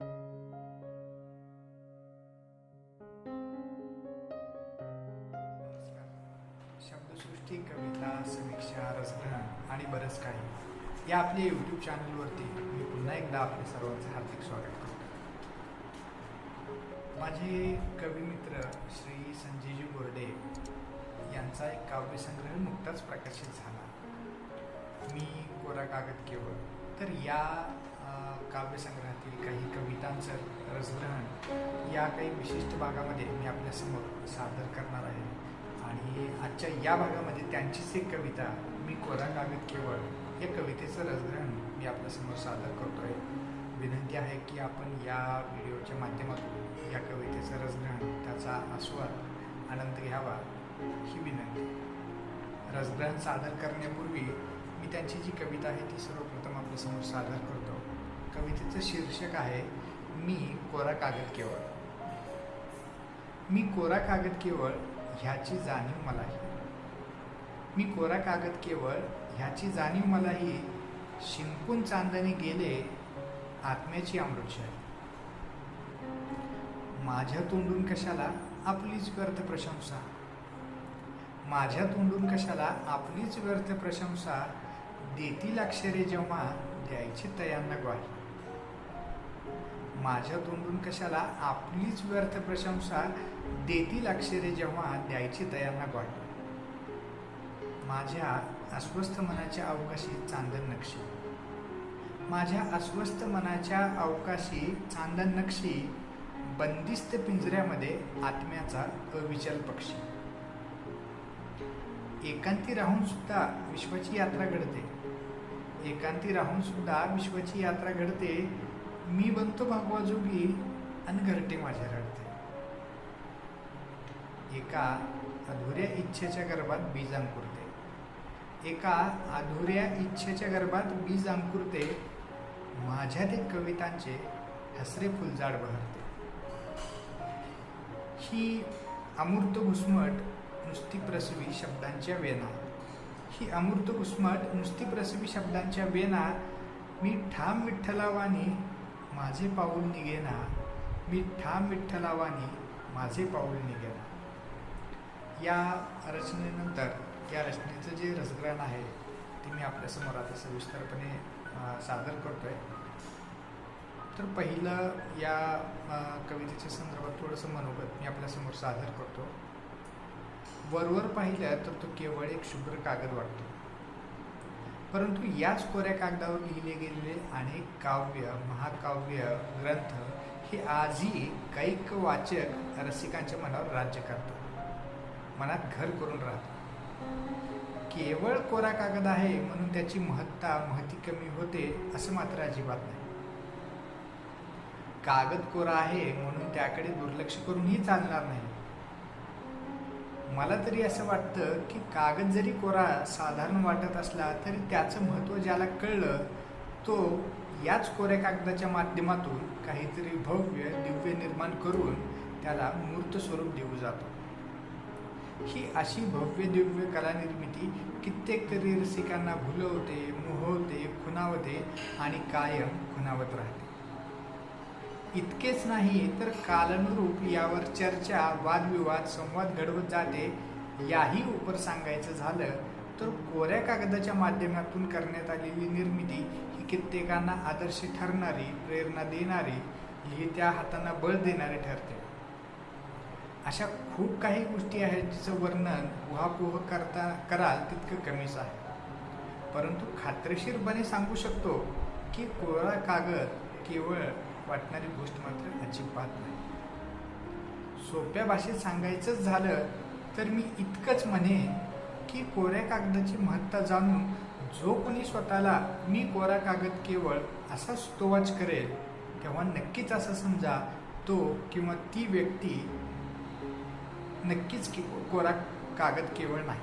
शब्दसृष्टी कविता समीक्षा रचना आणि बरंच काही. या आपल्या यूट्यूब चॅनलवरती मी पुन्हा एकदा आपल्या सर्वांचं हार्दिक स्वागत करतो. माझे कविमित्र श्री संजयजी बोर्डे यांचा एक काव्यसंग्रह नुकताच प्रकाशित झाला. मी कोरा कागद केवळ. तर या काव्यसंग्रहातील काही कवितांचं रसग्रहण या काही विशिष्ट भागामध्ये मी आपल्यासमोर सादर करणार आहे. आणि आजच्या या भागामध्ये त्यांचीच एक कविता मी कोरा कागद केवळ या कवितेचं रसग्रहण मी आपल्यासमोर सादर करतोय. विनंती आहे की आपण या व्हिडिओच्या माध्यमातून या कवितेचं रसग्रहण त्याचा आस्वाद आनंद घ्यावा ही विनंती. रसग्रहण सादर करण्यापूर्वी मी त्यांची जी कविता आहे ती सर्वप्रथम आपल्यासमोर सादर करतो. कवितेचं शीर्षक आहे मी कोरा कागद केवळ. मी कोरा कागद केवळ ह्याची जाणीव मलाही. मी कोरा कागद केवळ ह्याची जाणीव मलाही. शिंकून चांदणे गेले आत्म्याची अमृतशाही माझ्या तोंडून कशाला आपलीच व्यर्थ प्रशंसा? माझ्या तोंडून कशाला आपलीच व्यर्थ प्रशंसा? देतील अक्षरे जेव्हा द्यायची तयांना ग्वाही. माझ्या तोंडून कशाला आपलीच व्यर्थ प्रशंसा देतील अक्षरे जेव्हा द्यायची तयारना ग्वाही माझ्या अस्वस्थ मनाच्या अवकाशी चांदन नक्षी. माझ्या अस्वस्थ मनाच्या अवकाशी चांदन नक्षी बंदिस्त पिंजऱ्यामध्ये आत्म्याचा अविचल पक्षी. एकांती राहून सुद्धा विश्वाची यात्रा घडते. एकांती राहून सुद्धा विश्वाची यात्रा घडते. मी बनतो भागवा जोगी आणि घरटे माझ्या रडते. एका अधुऱ्या इच्छेच्या गर्भात बीज अंकुरते. एका अधुऱ्या इच्छेच्या गर्भात बीज अंकुरते माझ्या ते कवितांचे हसरे फुलझाड बहरते. ही अमूर्त घुसमट नुसती प्रसवी शब्दांच्या वेना. ही अमूर्त घुसमट नुसती प्रसवी शब्दांच्या वेना. मी ठाम विठ्ठलावानी माझे पाऊल निघेना मी ठाम विठ्ठलावानी माझे पाऊल निघेना. या रचनेनंतर या रचनेचं जे रसग्रहण आहे ते मी आपल्यासमोर आता सविस्तरपणे सादर सादर करतोय. तर पहिलं या कवितेच्या संदर्भात थोडंसं मनोगत मी आपल्यासमोर सादर करतो. वरवर पाहिलं तर तो केवळ एक शुभ्र कागद वाटतो. परंतु याच कोऱ्या कागदावर लिहिले गेलेले अनेक काव्य महाकाव्य ग्रंथ हे आजही कैक वाचक रसिकांच्या मनावर राज्य करतात. मनात घर करून राहतात केवळ कोरा कागद आहे म्हणून त्याची महत्ता महती कमी होते असं मात्र अजिबात नाही. कागद कोरा आहे म्हणून त्याकडे दुर्लक्ष करूनही चालणार नाही. मला तरी असं वाटतं की कागद जरी कोरा साधारण वाटत असला तरी त्याचं महत्त्व ज्याला कळलं तो याच कोऱ्या कागदाच्या माध्यमातून काहीतरी भव्य दिव्य निर्माण करून त्याला मूर्त स्वरूप देऊ जातो. ही अशी भव्य दिव्य कलानिर्मिती कित्येक तरी रसिकांना भुलवते मोहवते खुनावते आणि कायम खुनावत राहते. इतकेच नाही तर कालानुरूप यावर चर्चा वादविवाद संवाद घडवत जाते याही उपर सांगायचं झालं तर कोऱ्या कागदाच्या माध्यमातून करण्यात आलेली निर्मिती ही कित्येकांना आदर्श ठरणारी प्रेरणा देणारी लिहित्या हातांना बळ देणारी ठरते. अशा खूप काही गोष्टी आहेत जिचं वर्णन उहापोह करता कराल तितकं कमीच आहे. परंतु खात्रीशीरपणे सांगू शकतो की कोरा कागद केवळ वाटणारी गोष्ट मात्र अजिबात नाही. सोप्या भाषेत सांगायचंच झालं तर मी इतकंच म्हणेन की कोऱ्या कागदाची महत्ता जाणून जो कोणी स्वतःला मी कोरा कागद केवळ असा स्तोवाच करेल तेव्हा नक्कीच असं समजा तो किंवा ती व्यक्ती नक्कीच कि कोरा कागद केवळ नाही.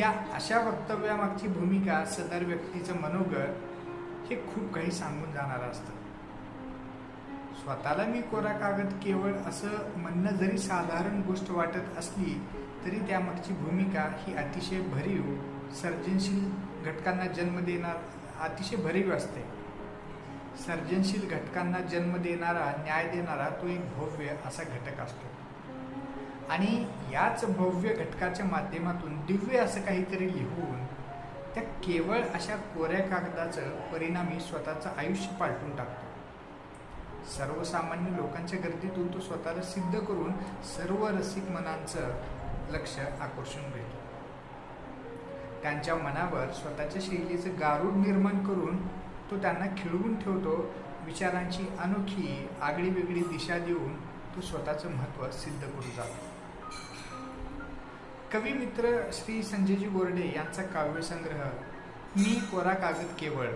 या अशा वक्तव्यामागची भूमिका सदर व्यक्तीचं मनोगत हे खूप काही सांगून जाणारं असतं. स्वतःला मी कोरा कागद केवळ असं म्हणणं जरी साधारण गोष्ट वाटत असली तरी त्यामागची भूमिका ही अतिशय भरीव सर्जनशील घटकांना जन्म देणार अतिशय भरीव असते. सर्जनशील घटकांना जन्म देणारा न्याय देणारा तो एक भव्य असा घटक असतो. आणि याच भव्य घटकाच्या माध्यमातून दिव्य असं काहीतरी लिहून त्या केवळ अशा कोऱ्या कागदाचं परिणामी स्वतःचं आयुष्य पालटून टाकतो. सर्वसामान्य लोकांच्या गर्दीतून तो स्वतःला सिद्ध करून सर्व रसिक मनांचं लक्ष आकर्षून घेतो. त्यांच्या मनावर स्वतःच्या शैलीचं गारूड निर्माण करून तो त्यांना खिळवून ठेवतो विचारांची अनोखी आगळीवेगळी दिशा देऊन तो स्वतःचं महत्त्व सिद्ध करू जातो. कवी मित्र श्री संजयजी बोर्डे यांचा काव्यसंग्रह मी कोरा कागद केवळ.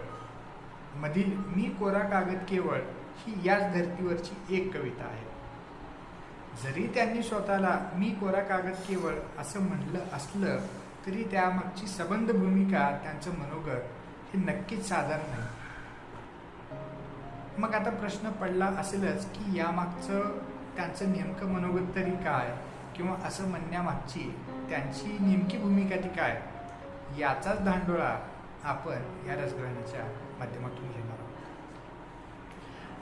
मधील मी कोरा कागद केवळ ही याच धर्तीवरची एक कविता आहे. जरी त्यांनी स्वतःला मी कोरा कागद केवळ असं म्हणलं असलं तरी त्यामागची सबंध भूमिका त्यांचं मनोगत हे नक्कीच साधारण नाही. मग आता प्रश्न पडला असेलच की यामागचं त्यांचं नेमकं मनोगत तरी काय? किंवा असं म्हणण्यामागची त्यांची नेमकी भूमिका ती काय? याचाच धांडोळा आपण या रसग्रहणाच्या माध्यमातून घेणार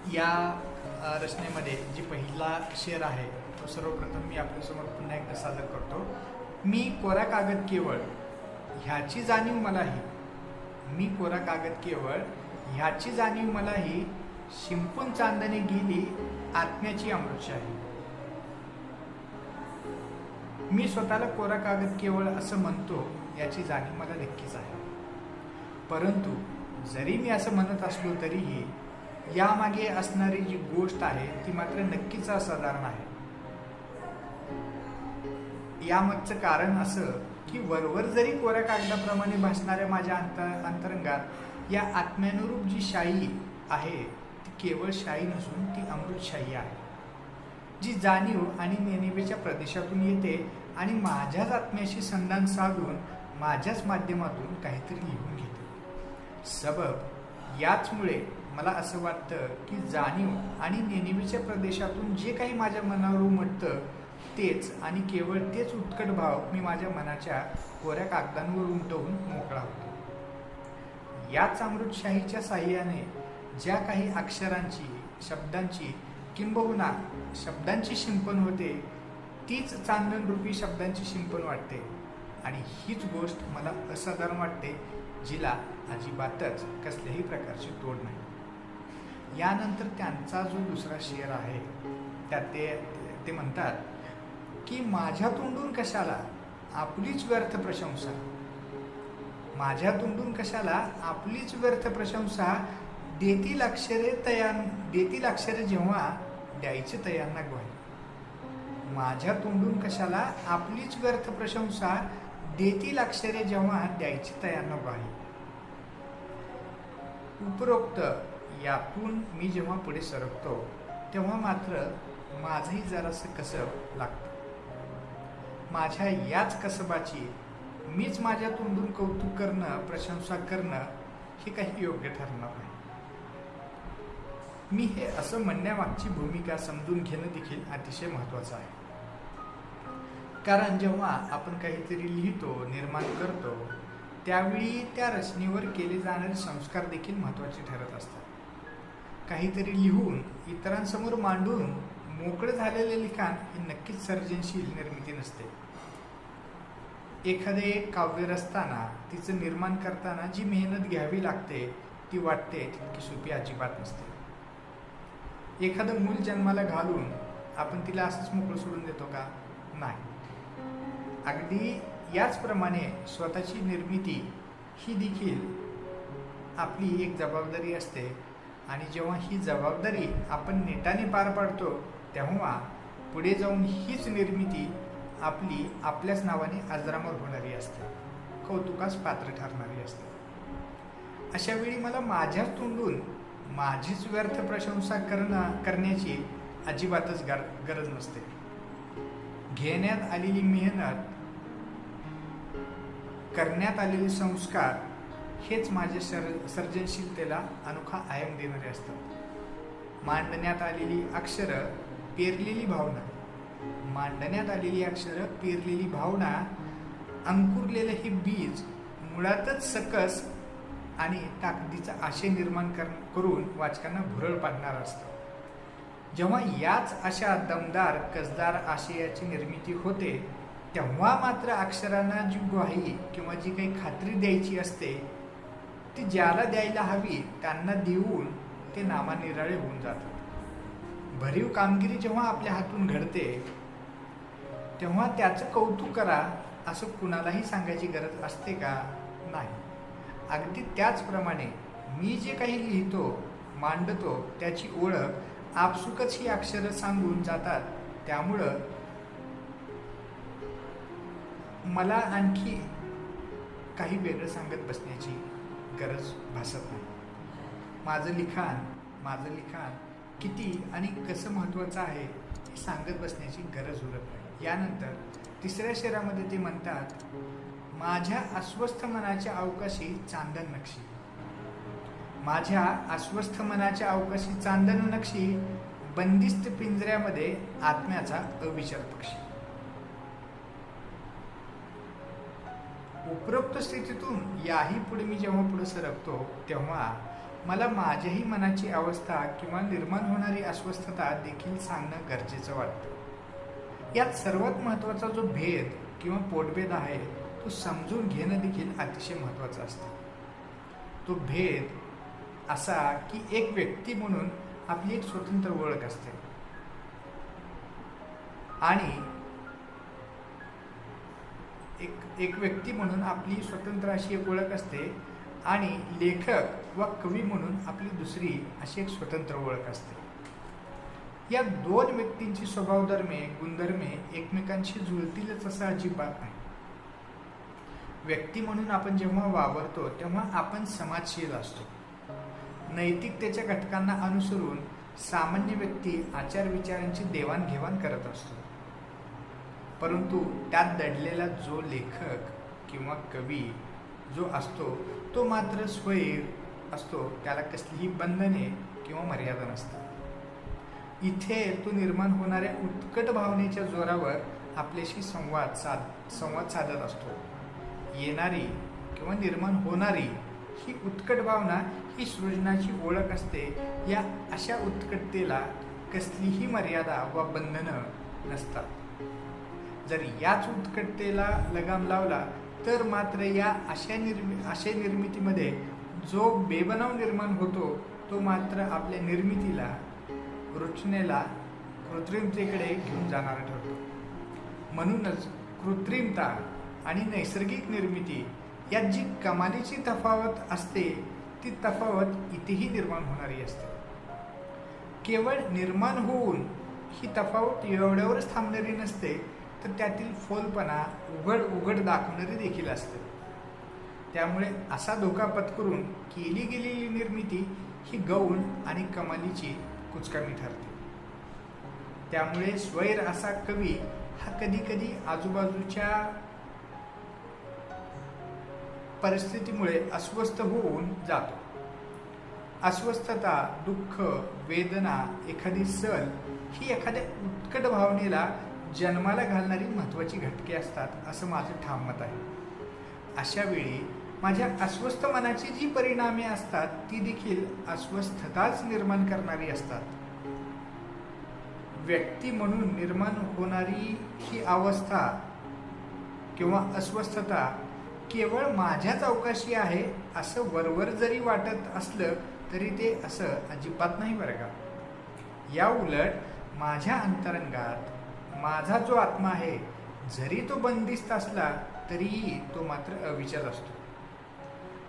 या रचनेमध्ये जी पहिला शेर आहे तो सर्वप्रथम मी आपल्यासमोर पुन्हा एकदा सादर करतो. मी कोरा कागद केवळ ह्याची जाणीव मलाही. मी कोरा कागद केवळ ह्याची जाणीव मलाही शिंपून चांदणे गेली आत्म्याची अमृतशाही. मी स्वतःला कोरा कागद केवळ असं म्हणतो याची जाणीव मला नक्कीच आहे. परंतु जरी मी असं म्हणत असलो तरीही यामागे असणारी जी गोष्ट आहे ती मात्र नक्कीच असाधारण आहे. यामागचं कारण असं की वरवर जरी कोऱ्या कागदाप्रमाणे भासणाऱ्या माझ्या अंतर अंतरंगात या आत्म्यानुरूप जी शाई आहे ती केवळ शाई नसून ती अमृतशाही आहे. जी जाणीव आणि नेणिवेच्या प्रदेशातून येते आणि माझ्याच आत्म्याशी संधान साधून माझ्याच माध्यमातून काहीतरी लिहून घेते. सबब याचमुळे मला असं वाटतं की जाणीव आणि नेहमीच्या प्रदेशातून जे काही माझ्या मनावर उमटतं तेच आणि केवळ तेच उत्कट भाव मी माझ्या मनाच्या कोऱ्या कागदांवर उमटवून मोकळा होतो. याच अमृतशाहीच्या साह्याने ज्या काही अक्षरांची शब्दांची किंबहुना शब्दांची शिंपण होते तीच चांदनरूपी शब्दांची शिंपण वाटते. आणि हीच गोष्ट मला असाधारण वाटते जिला अजिबातच कसल्याही प्रकारची तोड नाही. यानंतर त्यांचा जो दुसरा शेर आहे त्यात ते ते म्हणतात की माझ्या तोंडून कशाला आपलीच व्यर्थ प्रशंसा? माझ्या तोंडून कशाला आपलीच व्यर्थ प्रशंसा? देतील अक्षरे तयार देतील अक्षरे जेव्हा द्यायचे तयांना ग्वाही माझ्या तोंडून कशाला आपलीच व्यर्थ प्रशंसा? देतील अक्षरे जेव्हा द्यायची तयांना ग्वाही उपरोक्त यातून मी जेव्हा पुढे सरकतो तेव्हा मात्र माझंही जरासं कसब लागतं. माझ्या याच कसबाची मीच माझ्या तोंडून कौतुक करणं प्रशंसा करणं हे काही योग्य ठरणार नाही. मी हे असं म्हणण्यामागची भूमिका समजून घेणं देखील अतिशय महत्वाचं आहे. कारण जेव्हा आपण काहीतरी लिहितो निर्माण करतो त्यावेळी त्या रचनेवर केले जाणारे संस्कार देखील महत्त्वाचे ठरत असतात. काहीतरी लिहून इतरांसमोर मांडून मोकळं झालेले लिखाण हे नक्कीच सर्जनशील निर्मिती नसते. एखादे काव्य रचताना तिचं निर्माण करताना जी मेहनत घ्यावी लागते ती वाटते तितकी सोपी अजिबात नसते. एखादं मूल जन्माला घालून आपण तिला असंच मोकळं सोडून देतो का? नाही. अगदी याचप्रमाणे स्वतःची निर्मिती ही देखील आपली एक जबाबदारी असते. आणि जेव्हा ही जबाबदारी आपण नेटाने पार पाडतो तेव्हा पुढे जाऊन हीच निर्मिती आपली आपल्याच नावाने अजरामर होणारी असते. कौतुकास पात्र ठरणारी असते. अशा वेळी मला माझ्याच तोंडून माझीच व्यर्थ प्रशंसा करणं करण्याची अजिबातच गर गरज नसते. घेण्यात आलेली मेहनत करण्यात आलेले संस्कार हेच माझ्या सर सर्जनशीलतेला अनोखा आयाम देणारे असतात. मांडण्यात आलेली अक्षरं पेरलेली भावना. मांडण्यात आलेली अक्षरं पेरलेली भावना अंकुरलेलं हे बीज मुळातच सकस आणि ताकदीचा आशय निर्माण कर करून वाचकांना भुरळ पाडणार असतं. जेव्हा याच अशा दमदार कसदार आशयाची निर्मिती होते तेव्हा मात्र अक्षरांना जी ग्वाही किंवा जी काही खात्री द्यायची असते ती ज्याला द्यायला हवी त्यांना देऊन ते नामानिराळे होऊन जातात. भरीव कामगिरी जेव्हा आपल्या हातून घडते तेव्हा त्याचं कौतुक करा असं कुणालाही सांगायची गरज असते का? नाही. अगदी त्याचप्रमाणे मी जे काही लिहितो मांडतो त्याची ओळख आपसुकच ही अक्षरं सांगून जातात. त्यामुळं मला आणखी काही वेगळं सांगत बसण्याची गरज भासत नाही. माझं लिखाण माझं लिखाण किती आणि कसं महत्त्वाचं आहे हे सांगत बसण्याची गरज उरत नाही. यानंतर तिसऱ्या शेरामध्ये ते म्हणतात माझ्या अस्वस्थ मनाच्या अवकाशी चांदन नक्षी. माझ्या अस्वस्थ मनाच्या अवकाशी चांदन नक्षी बंदिस्त पिंजऱ्यामध्ये आत्म्याचा अविचार पक्षी. उपरोक्त स्थितीतून याही पुढे मी जेव्हा पुढे सरकतो तेव्हा मला माझ्याही मनाची अवस्था किंवा निर्माण होणारी अस्वस्थता देखील सांगणं गरजेचं वाटतं. यात सर्वात महत्त्वाचा जो भेद किंवा पोटभेद आहे तो समजून घेणं देखील अतिशय महत्त्वाचं असतं. तो भेद असा की एक व्यक्ती म्हणून आपली एक स्वतंत्र ओळख असते. आणि एक एक व्यक्ती म्हणून आपली स्वतंत्र अशी एक ओळख असते आणि लेखक व कवी म्हणून आपली दुसरी अशी एक स्वतंत्र ओळख असते. या दोन व्यक्तींची स्वभावधर्मे गुणधर्मे एकमेकांशी जुळतीलच असं अजिबात नाही. व्यक्ती म्हणून आपण जेव्हा वावरतो तेव्हा आपण समाजशील असतो. नैतिकतेच्या घटकांना अनुसरून सामान्य व्यक्ती आचार विचारांची देवाणघेवाण करत असतो. परंतु त्यात दडलेला जो लेखक किंवा कवी जो असतो तो मात्र स्वैर असतो. त्याला कसलीही बंधने किंवा मर्यादा नसतात. इथे तो निर्माण होणाऱ्या उत्कट भावनेच्या जोरावर आपल्याशी संवाद साध संवाद साधत असतो. येणारी किंवा निर्माण होणारी ही उत्कट भावना ही सृजनाची ओळख असते. या अशा उत्कटतेला कसलीही मर्यादा वा बंधनं नसतात. जर याच उत्कटतेला लगाम लावला तर मात्र या अशा निर्मि अशा निर्मितीमध्ये जो बेबनाव निर्माण होतो तो मात्र आपल्या निर्मितीला रचनेला कृत्रिमतेकडे घेऊन जाणारा ठरतो. म्हणूनच कृत्रिमता आणि नैसर्गिक निर्मिती यात जी कमालीची तफावत असते ती तफावत इथेही निर्माण होणारी असते. केवळ निर्माण होऊन ही तफावत एवढ्यावरच थांबणारी नसते तर त्यातील फोलपणा उघड उघड दाखवणारी देखील असते. त्यामुळे असा धोका पत्करून केली गेलेली निर्मिती ही गौण आणि कमालीची कुचकामी ठरते. त्यामुळे स्वैर असा कवी हा कधी कधी आजूबाजूच्या परिस्थितीमुळे अस्वस्थ होऊन जातो. अस्वस्थता दुःख वेदना एखादी सल ही एखाद्या उत्कट भावनेला जन्माला घालणारी महत्त्वाची घटके असतात असं माझं ठाम मत आहे. अशा वेळी माझ्या अस्वस्थ मनाची जी परिणामे असतात ती देखील अस्वस्थताच निर्माण करणारी असतात. व्यक्ती म्हणून निर्माण होणारी ही अवस्था किंवा अस्वस्थता केवळ माझ्याच अवकाशी आहे असं वरवर जरी वाटत असलं तरी ते असं अजिबात नाही बरं का? या उलट माझ्या अंतरंगात माझा जो आत्मा आहे जरी तो बंदिस्त असला तरीही तो मात्र अविचार असतो.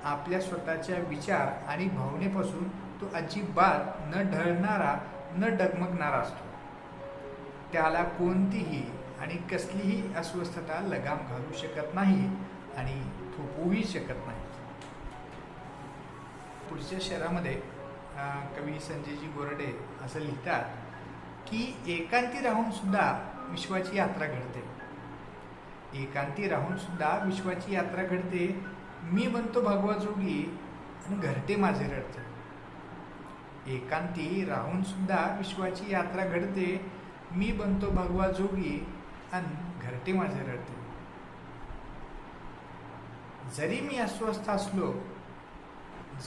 आपल्या स्वतःच्या विचार आणि भावनेपासून तो अजिबात न ढळणारा न डगमगणारा असतो. त्याला कोणतीही आणि कसलीही अस्वस्थता लगाम घालू शकत नाही आणि थोपवूही शकत नाही. पुढच्या शहरामध्ये कवी संजयजी गोरडे असं लिहितात की एकांती राहून सुद्धा विश्वाची यात्रा घडते. एकांती राहून सुद्धा विश्वाची यात्रा घडते. मी बनतो भगवा जोगी आणि घरटे माझे रडते. एकांती राहून सुद्धा विश्वाची यात्रा घडते. मी बनतो भगवा जोगी आणि घरटे माझे रडते. जरी मी अस्वस्थ असलो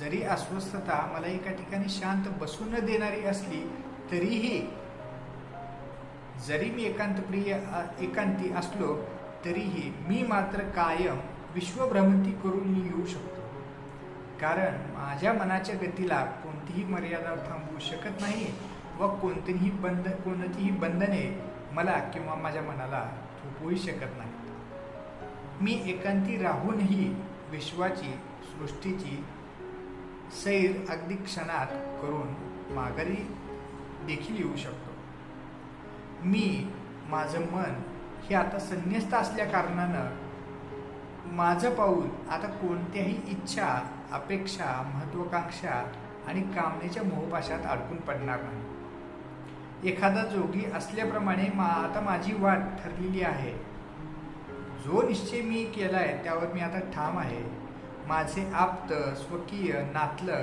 जरी अस्वस्थता मला एका ठिकाणी शांत बसू न देणारी असली तरीही जरी मी एकांतप्रिय एकांती असलो तरीही मी मात्र कायम विश्वभ्रमंती करून मी येऊ शकतो. कारण माझ्या मनाच्या गतीला कोणतीही मर्यादा थांबवू शकत नाही व कोणतीही बंध कोणतीही बंधने मला किंवा माझ्या मनाला थोपवू शकत नाही मी एकांती राहूनही विश्वाची सृष्टीची सैर अगदी क्षणात करून माघारी देखील येऊ शकतो. मी माझं मन हे आता संन्यस्त असल्या कारणानं माझं पाऊल आता कोणत्याही इच्छा अपेक्षा महत्वाकांक्षा आणि कामनेच्या मोहपाशात अडकून पडणार नाही. एखादा जोगी असल्याप्रमाणे मा आता माझी वाट ठरलेली आहे. जो निश्चय मी केलाय त्यावर मी आता ठाम आहे. माझे आप्त स्वकीय नातलग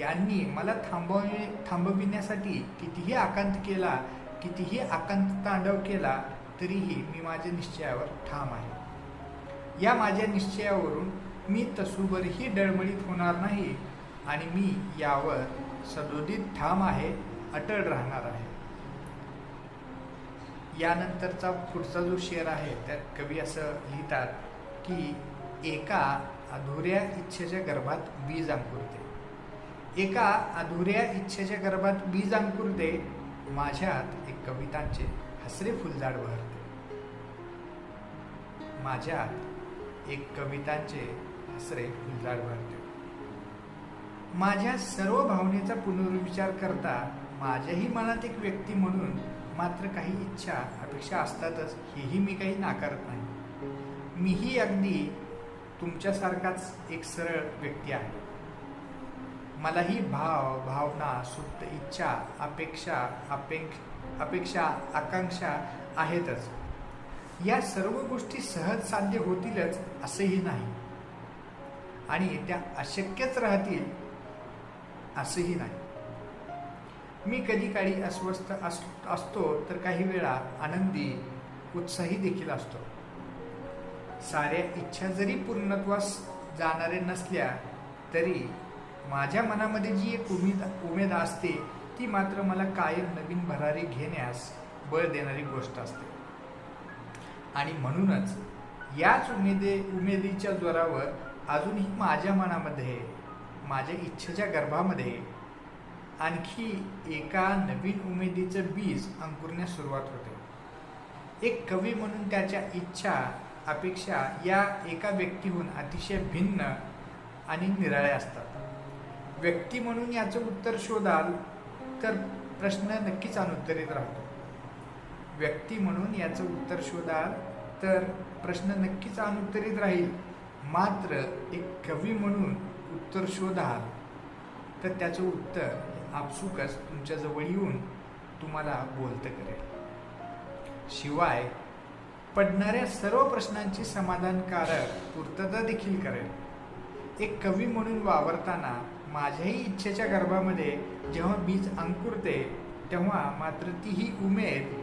यांनी मला थांबवणे थांबविण्यासाठी कितीही आकांत केला कितीही आकांत तांडव केला तरीही मी माझ्या निश्चयावर ठाम आहे. या माझ्या निश्चयावरून मी तसूभरही डळमळीत होणार नाही आणि मी यावर सदोदित ठाम आहे अटळ राहणार आहे. यानंतरचा पुढचा जो शेर आहे त्यात कवी असं लिहितात की एका अधुऱ्या इच्छेच्या गर्भात बीज अंकुरते. एका अधुऱ्या इच्छेच्या गर्भात बीज अंकुरते माझ्यात एक कवितांचे हसरे फुलझाड बहरते. माझ्यात एक कवितांचे हसरे फुलझाड बहरते. माझ्या सर्व भावनेचा पुनर्विचार करता माझ्याही मनात एक व्यक्ती म्हणून मात्र काही इच्छा अपेक्षा असतातच हेही मी काही नाकारत नाही. मीही अगदी तुमच्यासारखाच एक सरळ व्यक्ती आहे. मलाही भाव भावना सुप्त इच्छा अपेक्षा अपेक्ष अपेक्षा आकांक्षा आहेतच. या सर्व गोष्टी सहज साध्य होतीलच असेही नाही. आणि त्या अशक्यच राहतील असंही नाही. मी कधी काळी अस्वस्थ अस असतो तर काही वेळा आनंदी उत्साही देखील असतो. साऱ्या इच्छा जरी पूर्णत्वास जाणारे नसल्या तरी माझ्या मनामध्ये जी एक उमेद उमेद असते ती मात्र मला कायम नवीन भरारी घेण्यास बळ देणारी गोष्ट असते. आणि म्हणूनच याच उमेदे उमेदीच्या जोरावर अजूनही माझ्या मनामध्ये माझ्या इच्छेच्या गर्भामध्ये आणखी एका नवीन उमेदीचं बीज अंकुरण्यास सुरुवात होते. एक कवी म्हणून त्याच्या इच्छा अपेक्षा या एका व्यक्तीहून अतिशय भिन्न आणि निराळ्या असतात. व्यक्ती म्हणून याचं उत्तर शोधाल तर प्रश्न नक्कीच अनुत्तरित राहतो. व्यक्ती म्हणून याचं उत्तर शोधाल तर प्रश्न नक्कीच अनुत्तरित राहील. मात्र एक कवी म्हणून उत्तर शोधाल तर त्याचं उत्तर आपसुकच तुमच्याजवळ येऊन तुम्हाला बोलतं करेल. शिवाय पडणाऱ्या सर्व प्रश्नांची समाधानकारक पूर्तता देखील करेल. एक कवी म्हणून वावरताना माझ्याही इच्छेच्या गर्भामध्ये जेव्हा बीज अंकुरते तेव्हा मात्र ती ही उमेद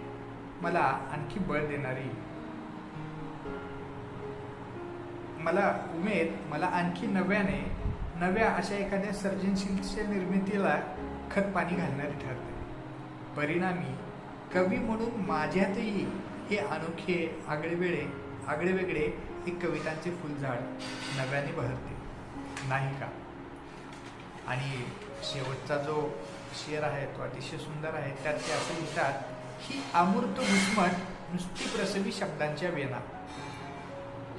मला आणखी बळ देणारी. मला उमेद मला आणखी नव्याने नव्या अशा एखाद्या सर्जनशीलच्या निर्मितीला खत पाणी घालणारी ठरते. परिणामी कवी म्हणून माझ्यातही हे अनोखे आगळेवेळे आगळेवेगळे एक कवितांचे फुलझाड नव्याने बहरते. नाही का? आणि शेवटचा जो शेर आहे तो अतिशय सुंदर आहे त्यात ते असं लिहितात ही अमूर्त घुसमट नुसती प्रसवी शब्दांच्या वेना.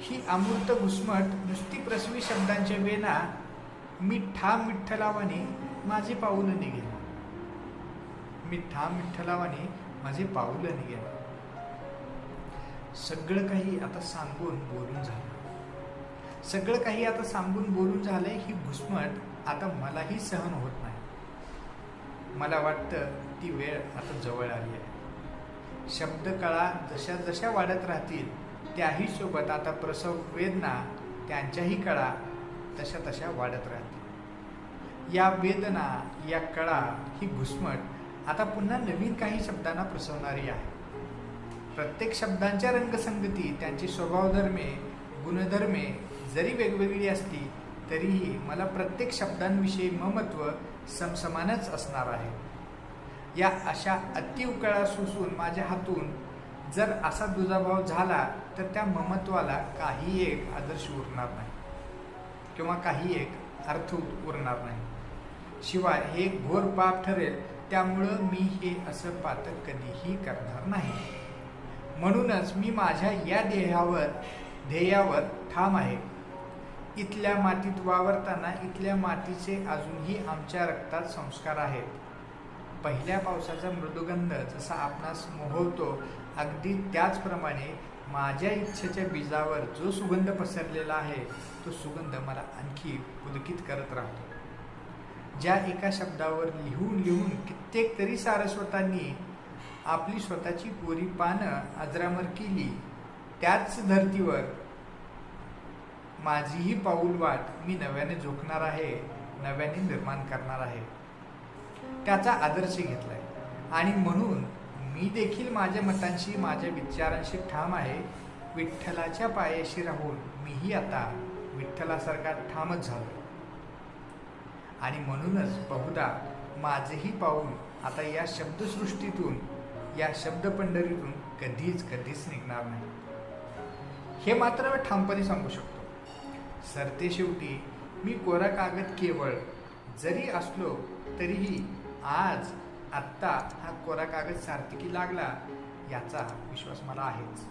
ही अमूर्त घुसमट नुसती प्रसवी शब्दांच्या वेना मी ठाम विठ्ठलावाने माझे पाऊल निघेल मी ठाम विठ्ठलावाने माझे पाऊल निघेल सगळं काही आता सांगून बोलून झालं. सगळं काही आता सांगून बोलून झालंय ही घुसमट आता मलाही सहन होत नाही. मला वाटतं ती वेळ आता जवळ आली आहे. शब्दकळा जशा जशा वाढत राहतील त्याही सोबत आता प्रसव वेदना त्यांच्याही कळा तशा तशा वाढत राहतील. या वेदना या कळा ही घुसमट आता पुन्हा नवीन काही शब्दांना प्रसवणारी आहे. प्रत्येक शब्दांच्या रंगसंगती त्यांची स्वभावधर्मे गुणधर्मे जरी वेगवेगळी असली तरीही मला प्रत्येक शब्दांविषयी ममत्व समसमानच असणार आहे. या अशा अतिउकळा सुसून माझ्या हातून जर असा दुजाभाव झाला तर त्या ममत्वाला काही एक आदर्श उरणार नाही किंवा काही एक अर्थ उरणार नाही. शिवाय हे एक घोर पाप ठरेल त्यामुळं मी हे असं पातक कधीही करणार नाही. म्हणूनच मी माझ्या या देहावर ध्येयावर ठाम आहे. इथल्या मातीत वावरताना इथल्या मातीचे अजूनही आमच्या रक्तात संस्कार आहेत. पहिल्या पावसाचा मृदुगंध जसा आपणास मोहवतो अगदी त्याचप्रमाणे माझ्या इच्छेच्या बीजावर जो सुगंध पसरलेला आहे तो सुगंध मला आणखी पुलकित करत राहतो. ज्या एका शब्दावर लिहून लिहून कित्येक तरी सारस्वतांनी आपली स्वतःची कोरी पानं अजरामर केली त्याच धर्तीवर माझीही पाऊल वाट मी नव्याने झोकणार आहे नव्याने निर्माण करणार आहे. त्याचा आदर्श घेतलाय. आणि म्हणून मी देखील माझ्या मतांशी माझ्या विचारांशी ठाम आहे. विठ्ठलाच्या पायाशी राहून मीही आता विठ्ठलासारखा ठामच झालो आणि म्हणूनच बहुधा माझेही पाऊल आता या शब्दसृष्टीतून या शब्दपंढरीतून कधीच कधीच निघणार नाही. हे मात्र ठामपणे सांगू शकतो. सरते शेवटी मी कोरा कागद केवळ जरी असलो तरीही आज आत्ता हा कोरा कागद सार्थकी लागला याचा विश्वास मला आहेच.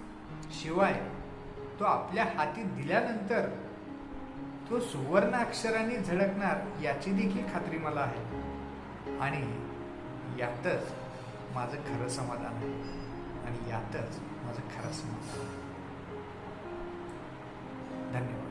शिवाय तो आपल्या हाती दिल्यानंतर तो सुवर्ण अक्षराने झळकणार याची देखील खात्री मला आहे. आणि यातच माझं खरं समाधान आहे. आणि यातच माझं खरं समाधान धन्यवाद.